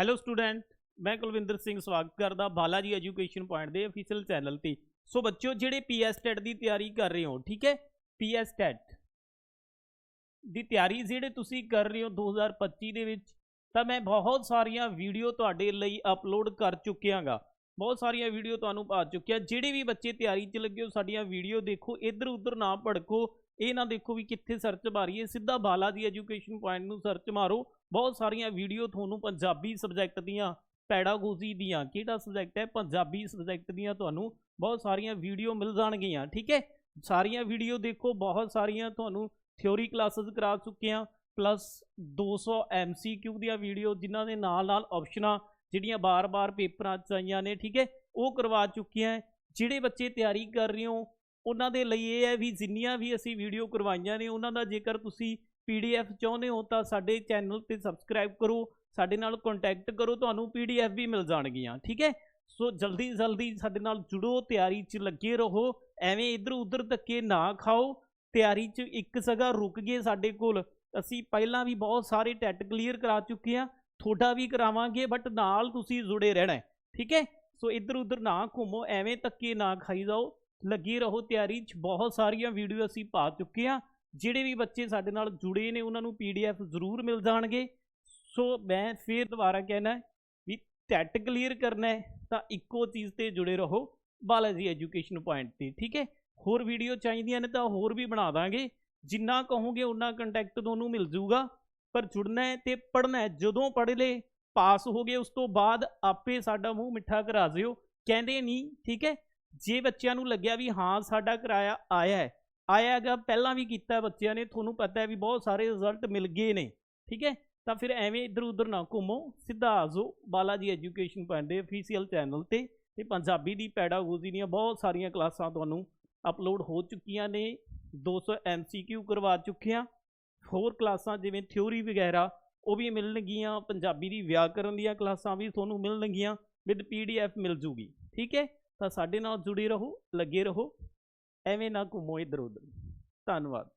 Hello student ਮੈਂ ਕੁਲਵਿੰਦਰ ਸਿੰਘ ਸਵਾਗਤ ਕਰਦਾ ਬਾਲਾਜੀ ਐਜੂਕੇਸ਼ਨ ਪੁਆਇੰਟ ਦੇ ਅਫੀਸ਼ੀਅਲ ਚੈਨਲ ਤੇ। ਸੋ ਬੱਚਿਓ, ਜਿਹੜੇ ਪੀਐਸ ਟੈਟ ਦੀ ਤਿਆਰੀ ਕਰ ਰਹੇ ਹੋ, ਠੀਕ ਹੈ? ਪੀਐਸ ਟੈਟ ਦੀ ਤਿਆਰੀ ਜਿਹੜੇ ਤੁਸੀਂ ਕਰ ਰਹੇ ਹੋ 2025 ਦੇ ਵਿੱਚ, ਤਾਂ ਮੈਂ ਬਹੁਤ ਸਾਰੀਆਂ ਵੀਡੀਓ ਤੁਹਾਡੇ ਲਈ ਅਪਲੋਡ ਕਰ ਚੁੱਕਿਆਂਗਾ। ਬਹੁਤ ਸਾਰੀਆਂ ਵੀਡੀਓ ਤੁਹਾਨੂੰ ਪਾ ਚੁੱਕਿਆ। ਜਿਹੜੇ ਵੀ ਬੱਚੇ ਤਿਆਰੀ 'ਚ ਲੱਗੇ ਹੋ, ਸਾਡੀਆਂ ਵੀਡੀਓ ਦੇਖੋ ਇੱਧਰ ਉੱਧਰ ਨਾ ਭੜਕੋ। ਇਹ ਨਾ ਦੇਖੋ ਵੀ ਕਿੱਥੇ ਸਰਚ ਮਾਰੀਏ। ਸਿੱਧਾ ਬਾਲਾ ਦੀ ਐਜੂਕੇਸ਼ਨ ਪੁਆਇੰਟ ਨੂੰ ਸਰਚ ਮਾਰੋ। ਬਹੁਤ ਸਾਰੀਆਂ ਵੀਡੀਓ ਤੁਹਾਨੂੰ ਪੰਜਾਬੀ ਸਬਜੈਕਟ ਦੀਆਂ ਪੈਡਾਗੋਜੀ ਦੀਆਂ, ਕਿਹੜਾ ਸਬਜੈਕਟ ਹੈ? ਪੰਜਾਬੀ ਸਬਜੈਕਟ ਦੀਆਂ ਤੁਹਾਨੂੰ ਬਹੁਤ ਸਾਰੀਆਂ ਵੀਡੀਓ ਮਿਲ ਜਾਣਗੀਆਂ, ਠੀਕ ਹੈ? ਸਾਰੀਆਂ ਵੀਡੀਓ ਦੇਖੋ, ਬਹੁਤ ਸਾਰੀਆਂ ਤੁਹਾਨੂੰ ਥਿਉਰੀ ਕਲਾਸਿਸ ਕਰਾ ਚੁੱਕੇ ਹਾਂ। ਪਲੱਸ 200 ਐਮਸੀਕਿਊ ਦੀਆਂ ਵੀਡੀਓ ਜਿਨ੍ਹਾਂ ਦੇ ਨਾਲ ਨਾਲ ਆਪਸ਼ਨਾਂ ਜਿਹੜੀਆਂ ਬਾਰ-ਬਾਰ ਪੇਪਰਾਂ 'ਚ ਆਈਆਂ ਨੇ, ਠੀਕ ਹੈ? ਉਹ ਕਰਵਾ ਚੁੱਕੀਆਂ ਹੈ। ਜਿਹੜੇ ਬੱਚੇ ਤਿਆਰੀ ਕਰ ਰਹੇ ਹੋ, ਉਹਨਾਂ ਦੇ ਲਈ ਇਹ ਹੈ ਵੀ ਜਿੰਨੀਆਂ ਵੀ ਅਸੀਂ ਵੀਡੀਓ ਕਰਵਾਈਆਂ ਨੇ, ਉਹਨਾਂ ਦਾ ਜੇਕਰ ਤੁਸੀਂ ਪੀਡੀਐਫ ਚਾਹੁੰਦੇ ਹੋ, ਤਾਂ ਸਾਡੇ ਚੈਨਲ ਤੇ ਸਬਸਕ੍ਰਾਈਬ ਕਰੋ, ਸਾਡੇ ਨਾਲ ਕੰਟੈਕਟ ਕਰੋ, ਤੁਹਾਨੂੰ ਪੀਡੀਐਫ ਵੀ ਮਿਲ ਜਾਣਗੀਆਂ, ਠੀਕ ਹੈ? ਸੋ ਜਲਦੀ ਜਲਦੀ ਸਾਡੇ ਨਾਲ ਜੁੜੋ, ਤਿਆਰੀ 'ਚ ਲੱਗੇ ਰਹੋ, ਐਵੇਂ ਇੱਧਰ ਉੱਧਰ ਧੱਕੇ ਨਾ ਖਾਓ, ਤਿਆਰੀ 'ਚ ਇੱਕ ਜਗ੍ਹਾ ਰੁਕ ਗਏ ਸਾਡੇ ਕੋਲ। ਅਸੀਂ ਪਹਿਲਾਂ ਵੀ ਬਹੁਤ ਸਾਰੇ ਟੈਟ ਕਲੀਅਰ ਕਰਾ ਚੁੱਕੇ ਆ ਤੁਹਾਡਾ ਵੀ ਕਰਾਵਾਂਗੇ ਬਟ ਨਾਲ ਤੁਸੀਂ ਜੁੜੇ ਰਹਿਣਾ ਠੀਕ ਹੈ? ਸੋ ਇੱਧਰ ਉੱਧਰ ਨਾ ਘੁੰਮੋ, ਐਵੇਂ ਧੱਕੇ ਨਾ ਖਾਈ ਜਾਓ, ਲੱਗੇ ਰਹੋ ਤਿਆਰੀ 'ਚ। ਬਹੁਤ ਸਾਰੀਆਂ ਵੀਡੀਓ ਅਸੀਂ ਪਾ ਚੁੱਕੇ ਆ ਜਿਹੜੇ ਵੀ ਬੱਚੇ ਸਾਡੇ ਨਾਲ ਜੁੜੇ ਨੇ, ਉਹਨਾਂ ਨੂੰ ਪੀਡੀਐਫ ਜ਼ਰੂਰ ਮਿਲ ਜਾਣਗੇ। ਸੋ ਮੈਂ ਫੇਰ ਦੁਬਾਰਾ ਕਹਿਣਾ ਵੀ ਟੈਟ ਕਲੀਅਰ ਕਰਨਾ ਹੈ, ਤਾਂ ਇੱਕੋ ਚੀਜ਼ ਤੇ ਜੁੜੇ ਰਹੋ, ਬਾਲਾਜੀ ਐਜੂਕੇਸ਼ਨ ਪੁਆਇੰਟ ਤੇ, ਠੀਕ ਹੈ? ਹੋਰ ਵੀਡੀਓ ਚਾਹੀਦੀਆਂ ਨੇ ਤਾਂ ਹੋਰ ਵੀ ਬਣਾ ਦਾਂਗੇ। ਜਿੰਨਾ ਕਹੋਗੇ ਉਨਾ ਕੰਟੈਕਟ ਤੁਹਾਨੂੰ ਮਿਲ ਜੂਗਾ ਪਰ ਜੁੜਨਾ ਹੈ ਤੇ ਪੜਨਾ ਹੈ। ਜਦੋਂ ਪੜ੍ਹ ਲੇ ਪਾਸ ਹੋ ਗਏ, ਉਸ ਤੋਂ ਬਾਅਦ ਆਪੇ ਸਾਡਾ ਮੂੰਹ ਮਿੱਠਾ ਕਰਾ ਦਿਓ। ਕਹਿੰਦੇ ਨਹੀਂ ਠੀਕ ਹੈ? ਜੇ ਬੱਚਿਆਂ ਨੂੰ ਲੱਗਿਆ ਵੀ ਹਾਂ, ਸਾਡਾ ਕਿਰਾਇਆ ਆਇਆ ਹੈ, ਆਇਆ ਹੈਗਾ, ਪਹਿਲਾਂ ਵੀ ਕੀਤਾ ਬੱਚਿਆਂ ਨੇ, ਤੁਹਾਨੂੰ ਪਤਾ ਹੈ ਵੀ ਬਹੁਤ ਸਾਰੇ ਰਿਜ਼ਲਟ ਮਿਲ ਗਏ ਨੇ, ਠੀਕ ਹੈ? ਤਾਂ ਫਿਰ ਐਵੇਂ ਇੱਧਰ ਉੱਧਰ ਨਾ ਘੁੰਮੋ, ਸਿੱਧਾ ਆ ਜਾਓ। ਬਾਲਾਜੀ ਐਜੂਕੇਸ਼ਨ ਪੁਆਇੰਟ ਦੇ ਅਫੀਸ਼ੀਅਲ ਚੈਨਲ ਤੇ ਤੇ ਪੰਜਾਬੀ ਦੀ, ਪੈਡਾਗੋਜੀ ਦੀਆਂ ਬਹੁਤ ਸਾਰੀਆਂ ਕਲਾਸਾਂ ਤੁਹਾਨੂੰ ਅਪਲੋਡ ਹੋ ਚੁੱਕੀਆਂ ਨੇ 200 ਐਮਸੀਕਿਊ ਕਰਵਾ ਚੁੱਕੇ ਹਾਂ। ਹੋਰ ਕਲਾਸਾਂ ਜਿਵੇਂ ਥਿਉਰੀ ਵਗੈਰਾ, ਉਹ ਵੀ ਮਿਲਣਗੀਆਂ, ਪੰਜਾਬੀ ਦੀ ਵਿਆਕਰਨ ਦੀਆਂ ਕਲਾਸਾਂ ਵੀ ਤੁਹਾਨੂੰ ਮਿਲਣਗੀਆਂ, ਵਿਦ ਪੀਡੀਐਫ ਮਿਲ ਜੂਗੀ। ਠੀਕ ਹੈ? ਤਾਂ ਸਾਡੇ ਨਾਲ ਜੁੜੇ ਰਹੋ, ਲੱਗੇ ਰਹੋ, ਐਵੇਂ ਨਾ ਘੁੰਮੋ ਇੱਧਰ ਉੱਧਰ ਧੰਨਵਾਦ।